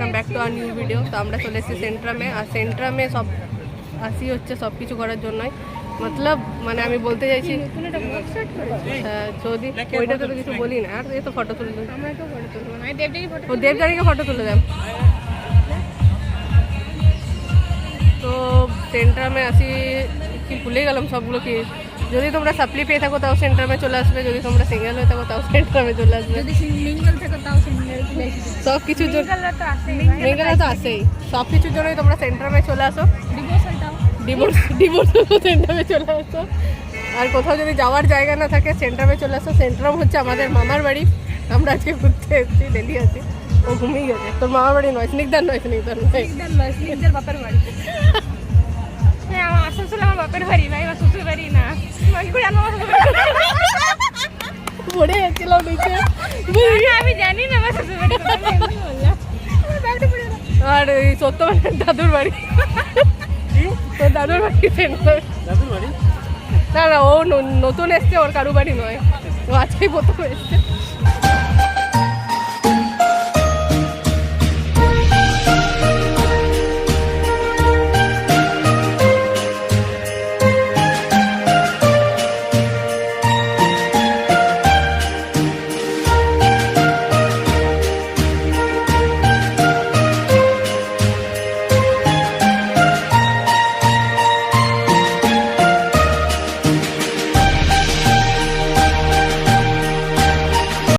তো আমরা চলে এসেছি সেন্ট্রামে আর সেন্ট্রামে সব আসি হচ্ছে সব কিছু করার জন্যই। মতলব মানে আমি বলতে চাইছি যদি ওইটাতে তো কিছু বলি না। আর এ তো ফটো তুলে ও দেবদারিকে ফটো তুলে দেন তো সেন্ট্রামে আসি, কি ভুলে গেলাম সবগুলো কি? যদি তোমরা সাপ্লি পেয়ে থাকো তাও সেন্ট্রামে চলে আসবে। যদি তোমরা সিঙ্গেল হয়ে থাকো তাও সেন্ট্রামে চলে আসবে। যদি সিঙ্গেল থাকো তাও সিঙ্গেল সব কিছুর জন্য তো আসেই সব কিছুর জন্যই তোমরা সেন্ট্রামে চলে আসো। ডিভোর্সালটাও ডিভোর্স ডিভোর্স সেন্ট্রামে চলে আসো। আর কোথাও যদি যাওয়ার জায়গা না থাকে সেন্ট্রামে চলে আসো। সেন্ট্রাম হচ্ছে আমাদের মামার বাড়ি। আমরা আজকে ঘুরতে এসেছি ডেলি আছি। ও ঘুমিয়ে গেছে। তোর মামার বাড়ি নয় স্নিগ্ধার নয় স্নিগ্ধার নয়। স্নিগ্ধার নয় স্নিগ্ধার বাপের বাড়ি। হ্যাঁ আমার আসানসোল আমার বাপের বাড়ি ভাই আমার শ্বশুর বাড়ি না। পড়ে নিচে আমি জানি না আমার। আর এই সত্যবানের দাদুর বাড়ি। তোর দাদুর বাড়ি সেন্টার না না ও নতুন এসছে ওর কারু বাড়ি নয়। ও আজকেই প্রথম এসছে।